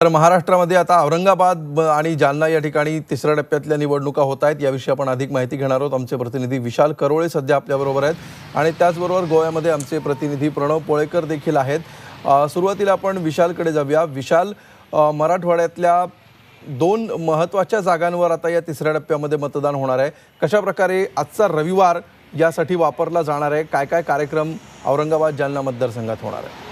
तर महाराष्ट्रामध्ये आता औरंगाबाद आणि जालना या ठिकाणी तिसऱ्या टप्प्यातल्या निवडणुका होत आहेत. याविषयी आपण अधिक माहिती घेणार आहोत. आमचे प्रतिनिधी विशाल करोळे सध्या आपल्याबरोबर आहेत. आणि त्याचबरोबर गोव्यामध्ये आमचे प्रतिनिधी प्रणव पोळेकर देखील आहेत. सुरुवातीला आपण विशालकडे जाऊया. विशाल मराठवाड्यातल्या दोन महत्त्वाच्या जागांवर आता या तिसऱ्या टप्प्यामध्ये मतदान होणार आहे. कशा प्रकारे आजचा रविवार यासाठी वापरला जाणार आहे? काय काय कार्यक्रम औरंगाबाद जालना मतदारसंघात होणार आहे?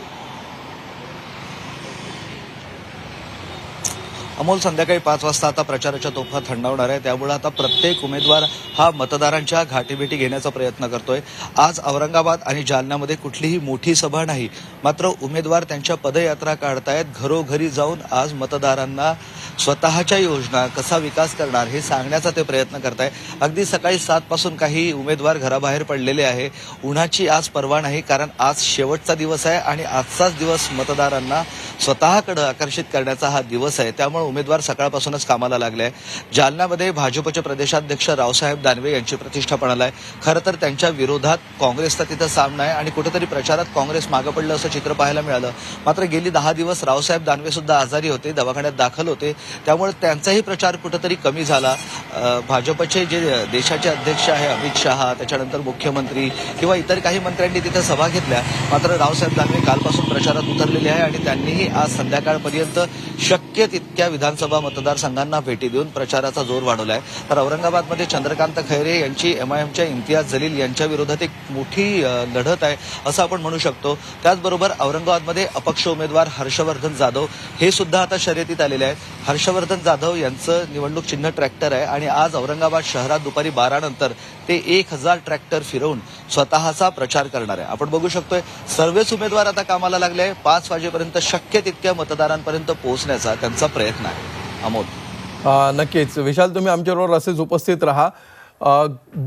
अमोल संध्याकाळी पाच वाजता आता प्रचाराच्या तोफा थंडावणार आहे. त्यामुळे आता प्रत्येक उमेदवार हा मतदारांच्या घाटीभेटी घेण्याचा प्रयत्न करतोय. आज औरंगाबाद आणि जालन्यामध्ये कुठलीही मोठी सभा नाही. मात्र उमेदवार त्यांच्या पदयात्रा काढतायत. घरोघरी जाऊन आज मतदारांना स्वतःच्या योजना कसा विकास करणार हे सांगण्याचा ते प्रयत्न करताय. अगदी सकाळी सात पासून काही उमेदवार घराबाहेर पडलेले आहे. उन्हाची आज परवा नाही कारण आज शेवटचा दिवस आहे आणि आजचाच दिवस मतदारांना स्वतःकडे आकर्षित करण्याचा हा दिवस आहे. त्यामुळे उमेदवार सकाळपासूनच कामाला लागले आहे जालन्यामध्ये भाजपचे प्रदेशाध्यक्ष रावसाहेब दानवे यांची प्रतिष्ठा पणाला आहे खरं तर त्यांच्या विरोधात काँग्रेसचा तिथं सामना आहे आणि कुठेतरी प्रचारात काँग्रेस मागं पडलं असं चित्र पाहायला मिळालं. मात्र गेली दहा दिवस रावसाहेब दानवे सुद्धा आजारी होते दवाखान्यात दाखल होते. त्यामुळे त्यांचाही प्रचार कुठेतरी कमी झाला. भाजपचे जे देशाचे अध्यक्ष आहे अमित शहा त्याच्यानंतर मुख्यमंत्री किंवा इतर काही मंत्र्यांनी तिथे सभा घेतल्या. मात्र रावसाहेब दानवे कालपासून प्रचारात उतरलेले आहे आणि त्यांनीही आज संध्याकाळपर्यंत शक्य तितक्या विधानसभा मतदारसंघांना भेटी देऊन प्रचाराचा जोर वाढवला आहे तर औरंगाबादमध्ये चंद्रकांत खैरे यांची एमआयएमच्या इम्तियाज जलील यांच्या विरोधात एक मोठी लढत आहे असं आपण म्हणू शकतो. त्याचबरोबर औरंगाबादमध्ये अपक्ष उमेदवार हर्षवर्धन जाधव हे सुद्धा आता शर्यतीत आलेले आहेत. हर्षवर्धन जाधव यांचं निवडणूक चिन्ह ट्रॅक्टर आहे आणि आज औरंगाबाद शहरात दुपारी बारानंतर ते एक हजार ट्रॅक्टर फिरवून स्वतःचा प्रचार करणार आहे. आपण बघू शकतोय सर्वच उमेदवार आता कामाला लागले आहे पाच वाजेपर्यंत शक्य तितक्या मतदारांपर्यंत पोहोचण्याचा त्यांचा प्रयत्न आहे. अमोल. नक्कीच. विशाल तुम्ही आमच्याबरोबर असेच उपस्थित राहा.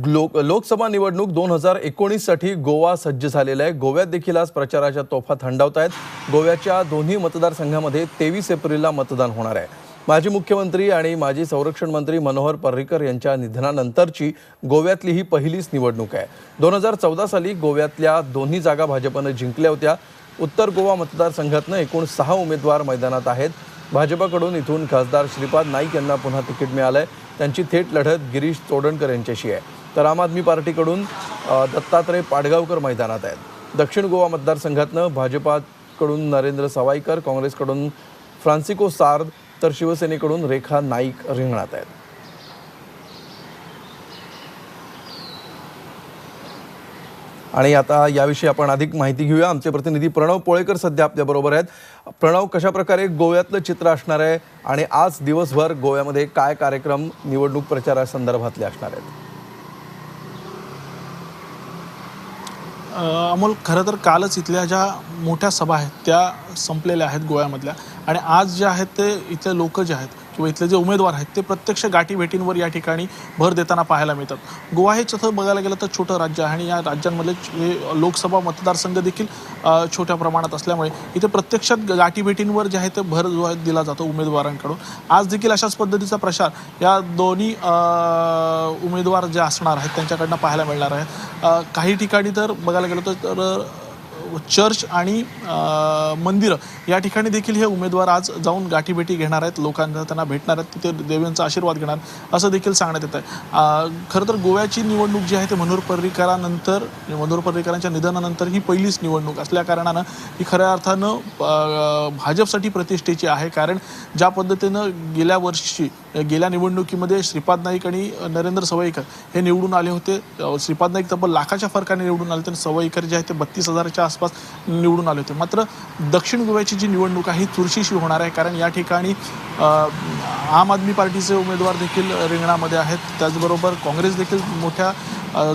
लोक लोकसभा निवडणूक दोन हजार एकोणीससाठी गोवा सज्ज झालेला आहे. गोव्यात देखील आज प्रचाराच्या तोफा थंडावत आहेत गोव्याच्या दोन्ही मतदारसंघामध्ये तेवीस एप्रिलला मतदान होणार आहे. माजी मुख्यमंत्री आणि माजी संरक्षण मंत्री मनोहर पर्रिकर यांच्या निधनानंतरची गोव्यातली ही पहिलीच निवडणूक आहे. दोन हजार चौदा साली गोव्यातल्या दोन्ही जागा भाजपनं जिंकल्या होत्या. उत्तर गोवा मतदारसंघातनं एकूण सहा उमेदवार मैदानात आहेत. भाजपाकडून इथून खासदार श्रीपाद नाईक यांना पुन्हा तिकीट मिळालं आहे त्यांची थेट लढत गिरीश चोडणकर यांच्याशी आहे. तर आम आदमी पार्टीकडून दत्तात्रय पाडगावकर मैदानात आहेत. दक्षिण गोवा मतदारसंघातनं भाजपाकडून नरेंद्र सवाईकर काँग्रेसकडून फ्रान्सिको सार्द तर शिवसेनेकडून रेखा नाईक रिंगणात आहेत. आणि आता याविषयी आपण अधिक माहिती घेऊया. आमचे प्रतिनिधी प्रणव पोळेकर सध्या आपल्याबरोबर आहेत. प्रणव कशाप्रकारे गोव्यातलं चित्र असणार आहे? आणि आज दिवसभर गोव्यामध्ये काय कार्यक्रम निवडणूक प्रचारासंदर्भातले असणार आहेत? अमोल खरं तर कालच इथल्या ज्या मोठ्या सभा आहेत त्या संपलेल्या आहेत गोव्यामधल्या. आणि आज ज्या आहेत ते इथले लोक जे आहेत किंवा इथले जे उमेदवार आहेत ते प्रत्यक्ष गाठीभेटींवर या ठिकाणी भर देताना पाहायला मिळतात. गोवा हे तसं बघायला गेलं तर छोटं राज्य आहे आणि या राज्यांमधले लोकसभा मतदारसंघ देखील छोट्या प्रमाणात असल्यामुळे इथे प्रत्यक्षात गाठीभेटींवर जे आहे ते भर जो आहे दिला जातो उमेदवारांकडून. आज देखील अशाच पद्धतीचा प्रचार या दोन्ही उमेदवार जे असणार आहेत त्यांच्याकडनं पाहायला मिळणार आहे. काही ठिकाणी तर बघायला गेलं तर चर्च आणि मंदिरं या ठिकाणी देखील हे उमेदवार आज जाऊन गाठीभेटी घेणार आहेत. लोकांना त्यांना भेटणार आहेत. तिथे देवेंचा आशीर्वाद घेणार असं देखील सांगण्यात येत आहे खरं तर गोव्याची निवडणूक जी आहे ते मनोहर पर्रिकरानंतर मनोहर पर्रिकरांच्या निधनानंतर ही पहिलीच निवडणूक. असल्या कारणानं ही खऱ्या अर्थानं भाजपसाठी प्रतिष्ठेची आहे. कारण ज्या पद्धतीनं गेल्या वर्षी गेल्या निवडणुकीमध्ये श्रीपाद नाईक आणि नरेंद्र सवाईकर हे निवडून आले होते. श्रीपाद नाईक तब्बल लाखाच्या फरकाने निवडून आले तर सवयकर जे आहे ते बत्तीस हजाराच्या आसपास निवडून आले होते. मात्र दक्षिण गोव्याची जी निवडणूक आहे ही चुरशीशी होणार आहे. कारण या ठिकाणी आम आदमी पार्टीचे उमेदवार देखील रिंगणामध्ये आहेत. त्याचबरोबर काँग्रेस देखील मोठ्या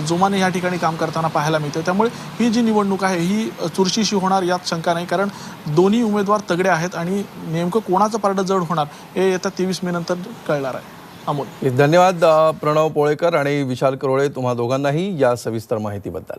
जोमाने या ठिकाणी काम करताना पाहायला मिळतं त्यामुळे ही जी निवडणूक आहे ही चुरशीशी होणार यात शंका नाही. कारण दोन्ही उमेदवार तगडे आहेत आणि नेमकं कोणाचं पारडं जड होणार हे येत्या तेवीस मे नंतर कळणार आहे. अमोल. धन्यवाद प्रणव पोळेकर आणि विशाल करोळे. तुम्हा दोघांनाही या सविस्तर माहितीबद्दल.